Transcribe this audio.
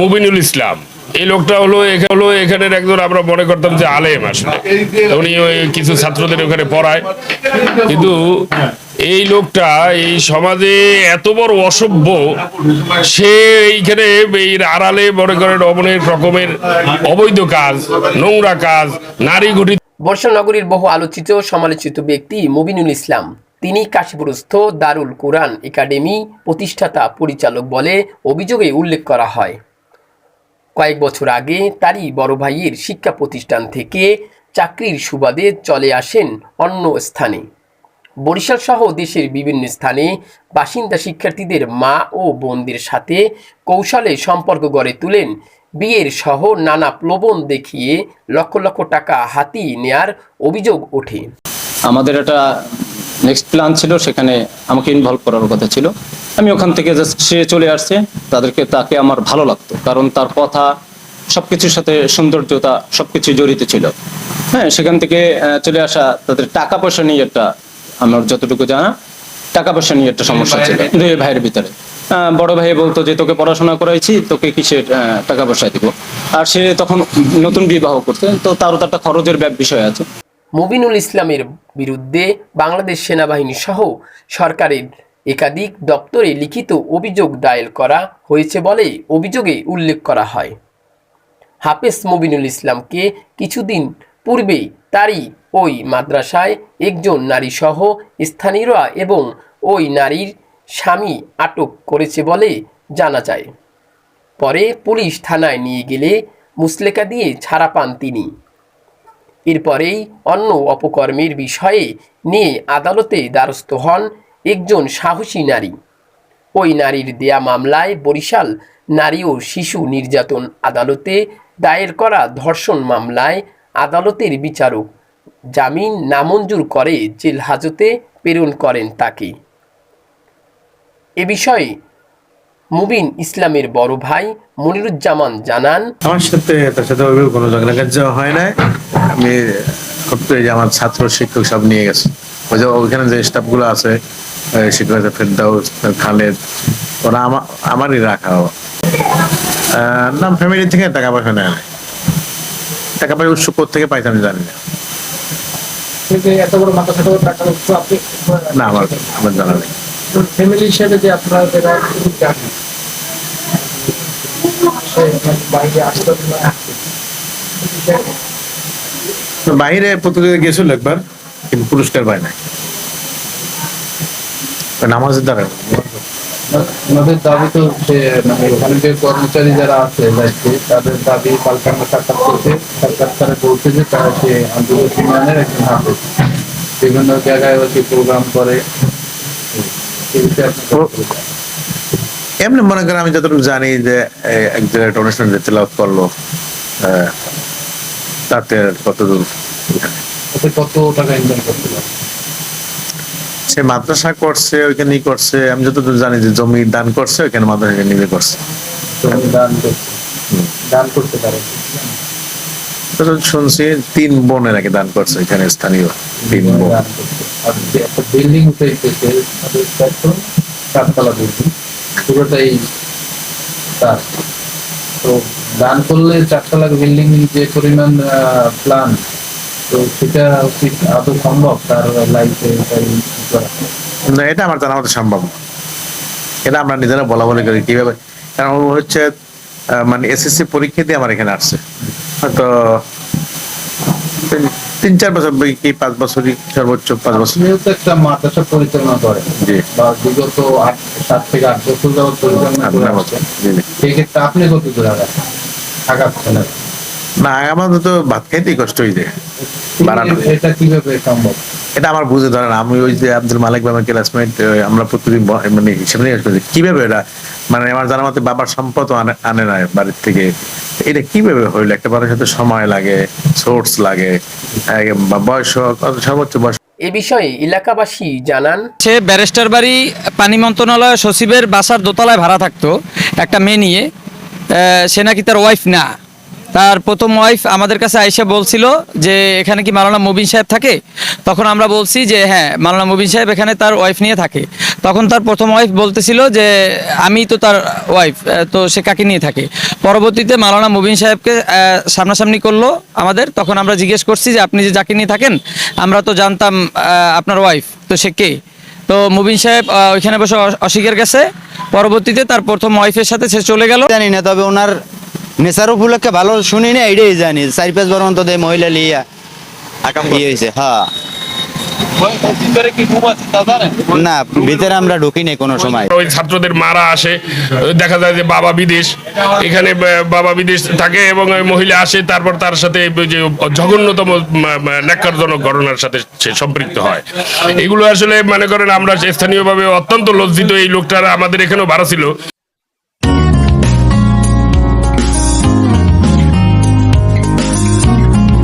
মুবিনুল ইসলাম। এই লোকটা হলো এখানে হলো এখানের একজন আমরা মনে করতাম যে আলেম আসলে। উনি ওই কিছু ছাত্রদের ওখানে পড়ায়। কিন্তু এই লোকটা এই সমাজে এত বড় অসভ্য, সে এইখানে এই আড়ালে মনে করেন অনেক রকমের অবৈধ কাজ, নোংরা কাজ, নারী ঘটিত বর্ষা নগরীর বহু আলোচিত সমালোচিত ব্যক্তি মুবিনুল ইসলাম। তিনি কাশীপুরস্থ দারুল কোরআন একাডেমি প্রতিষ্ঠাতা পরিচালক বলে অভিযোগে উল্লেখ করা হয়। কয়েক বছর আগে তারই বড় ভাইয়ের শিক্ষা প্রতিষ্ঠান থেকে চাকরির সুবাদে চলে আসেন অন্য স্থানে। বরিশাল সহ দেশের বিভিন্ন স্থানে বাসিন্দা শিক্ষার্থীদের মা ও বোনদের সাথে কৌশলে সম্পর্ক গড়ে তোলেন। বিয়ের সহ নানা প্রলোভন দেখিয়ে লক্ষ লক্ষ টাকা হাতিয়ে নেয়ার অভিযোগ ওঠে। আমাদের একটা নেক্সট প্ল্যান ছিল সেখানে আমাকে ইনভলভ করার কথা ছিল। আমি ওখান থেকে জাস্ট সে চলে আসছে তাদেরকে তাকে আমার ভালো লাগতো। কারণ তার কথা সবকিছুর সাথে সৌন্দর্যতা সবকিছু জড়িত ছিল। হ্যাঁ সেখান থেকে চলে আসা তাদের টাকা পয়সা নিয়ে একটা আমার যতটুকু জানা টাকা পয়সা নিয়ে একটা সমস্যা ছিল। দুই ভাইয়ের ভিতরে। বড় ভাই বলতো যে তোকে পড়াশোনা করাইছি তোকে কিসের টাকা পয়সা দিব? আর সে তখন নতুন বিবাহ করছে তো তারও তো একটা খরচের ব্যাপ- বিষয় আছে। মুবিনুল ইসলামের বিরুদ্ধে বাংলাদেশ সেনাবাহিনী সহ সরকারের একাধিক দপ্তরে লিখিত অভিযোগ দায়ের করা হয়েছে বলে অভিযোগে উল্লেখ করা হয়। হাফেজ মুবিনুল ইসলামকে কিছুদিন পূর্বেই তারই ওই মাদ্রাসায় একজন নারীসহ স্থানীয়রা এবং ওই নারীর স্বামী আটক করেছে বলে জানা যায়। পরে পুলিশ থানায় নিয়ে গেলে মুসলেকা দিয়ে ছাড়া পান তিনি। এরপরেই অন্য অপকর্মের বিষয়ে নিয়ে আদালতে দ্বারস্থ হন একজন সাহসী নারী। ওই নারীর দেয়া মামলায় বরিশাল নারী ও শিশু নির্যাতন আদালতে দায়ের করা ধর্ষণ মামলায় আদালতের বিচারক জামিন নামঞ্জুর করে জেল হাজতে প্রেরণ করেন তাকে। এ বিষয়ে মুবিন ইসলামের বড় ভাই মনিরুজ্জামান জানান, আমার সাথে, তার সাথে কোনো ঝগড়াঝাটি হয় না আমি আমার ছাত্র শিক্ষক সব নিয়ে গেছে। ওই যে ওইখানে যে স্টাফগুলো আছে শিক্ষক ফেরদাউস খালেদ ওরা আমার আমারই রাখা না ফ্যামিলি থেকে টাকা পয়সা নেয় না টাকা পয়সা উৎস থেকে আমি জানি না। এত বড় মাথা ছোট টাকা না আমার আমার জানা নেই। ফ্যামিলি হিসেবে যে আপনারা বাইরে আসতে বাইরে প্রতিযোগিতা গেছিল একবার কিন্তু পুরস্কার পায় নাই। নামাজের দ্বারা। ওনাদের দাবি তো যে মানে ওখানে যে কর্মচারী যারা আছে দায়িত্বে তাদের দাবি পাল্টানো সাক্ষাৎ করতে সাক্ষাৎ তারা বলছে যে তারা সে আন্তর্জাতিক মানের একজন হাফেজ। বিভিন্ন জায়গায় হচ্ছে প্রোগ্রাম করে? এমনি মনে করেন আমি যতটুকু জানি যে এক জায়গায় অনুষ্ঠান তেলাওয়াত করল তাতে কতদূর? ওতে কত টাকা ইনকাম করতে পারে সে মাদ্রাসা করছে ওইখানেই করছে। আমি যতদূর জানি যে জমি দান করছে ওইখানে মাদ্রাসা নিজে করছে। দান করতে দান করতে পারে। শুনছি তিন বোনে নাকি দান করছে এখানে স্থানীয় তিন বোন আর একটা বিল্ডিং উঠেছে চারতলা বিল্ডিং পুরোটাই তার। তো দান করলে চারতলা বিল্ডিং যে পরিমাণ প্ল্যান তো সেটা উচিত আদৌ সম্ভব তার লাইফে না এটা আমার জানা মতো সম্ভব এটা আমরা নিজেরা বলা বলি করি কীভাবে। কারণ হচ্ছে মানে এসএসসি পরীক্ষা দিয়ে আমার এখানে আসছে। তো তিন- চার বছর কি পাঁচ বছরই সর্বোচ্চ পাঁচ বছর। যেহেতু একটা মাদ্রাসা পরিচালনা করে জি। বা বিগত আট সাত থেকে আট বছর যাবত পরিচালনা করে। সেক্ষেত্রে আপনি কত দূর আগাচ্ছেন? না আমাদের তো ভাত খাইতেই কষ্ট হয়ে যায়। এটা কীভাবে সম্ভব? এটা আমার বুঝে ধরেন আমি ওই যে আব্দুল মালিক বাবার ক্লাসমেট আমরা প্রতিদিন মানে হিসেবে নিয়ে আসছি কীভাবে এটা মানে আমার জানা মতে বাবার সম্পদ আনে না বাড়ির থেকে। এটা কীভাবে হইল? একটা বাবার সাথে সময় লাগে সোর্স লাগে বয়স হোক, সর্বোচ্চ বয়স এ বিষয়ে এলাকাবাসী জানান সে ব্যারিস্টার বাড়ি পানি মন্ত্রণালয় সচিবের বাসার দোতলায় ভাড়া থাকতো একটা মেয়ে নিয়ে। সে নাকি তার ওয়াইফ না। তার প্রথম ওয়াইফ আমাদের কাছে আইসা বলছিল যে, এখানে কি মালানা মুবিন সাহেব থাকে? তখন আমরা বলছি যে হ্যাঁ মালানা মুবিন সাহেব এখানে তার ওয়াইফ নিয়ে থাকে। তখন তার প্রথম ওয়াইফ বলতেছিল যে, আমি তো তার ওয়াইফ তো সে কাকে নিয়ে থাকে? পরবর্তীতে মালানা মুবিন সাহেবকে সামনাসামনি করল আমাদের। তখন আমরা জিজ্ঞেস করছি যে, আপনি যে যাকে নিয়ে থাকেন, আমরা তো জানতাম আপনার ওয়াইফ তো সে কে? তো মুবিন সাহেব আহ, ওইখানে বসে অস্বীকার গেছে। পরবর্তীতে তার প্রথম ওয়াইফের সাথে সে চলে গেল। জানি না তবে ওনার নেশার উপলক্ষে ভালো শুনি না এটাই জানি। চারি পাঁচ বার অন্তত মহিলা লিয়া আকাম হয়েছে হ্যাঁ। না, ভিতরে আমরা ঢুকি কোনো সময়। ওই ছাত্রদের মারা আসে, দেখা যায় যে বাবা বিদেশ, এখানে বাবা বিদেশ থাকে এবং মহিলা আসে, তারপর তার সাথে যে জঘন্যতম ন্যাক্কারজনক ঘটনার সাথে সে সম্পৃক্ত হয়। এগুলো আসলে মনে করেন আমরা স্থানীয়ভাবে অত্যন্ত লজ্জিত এই লোকটারা আমাদের এখানেও ভাড়া ছিল।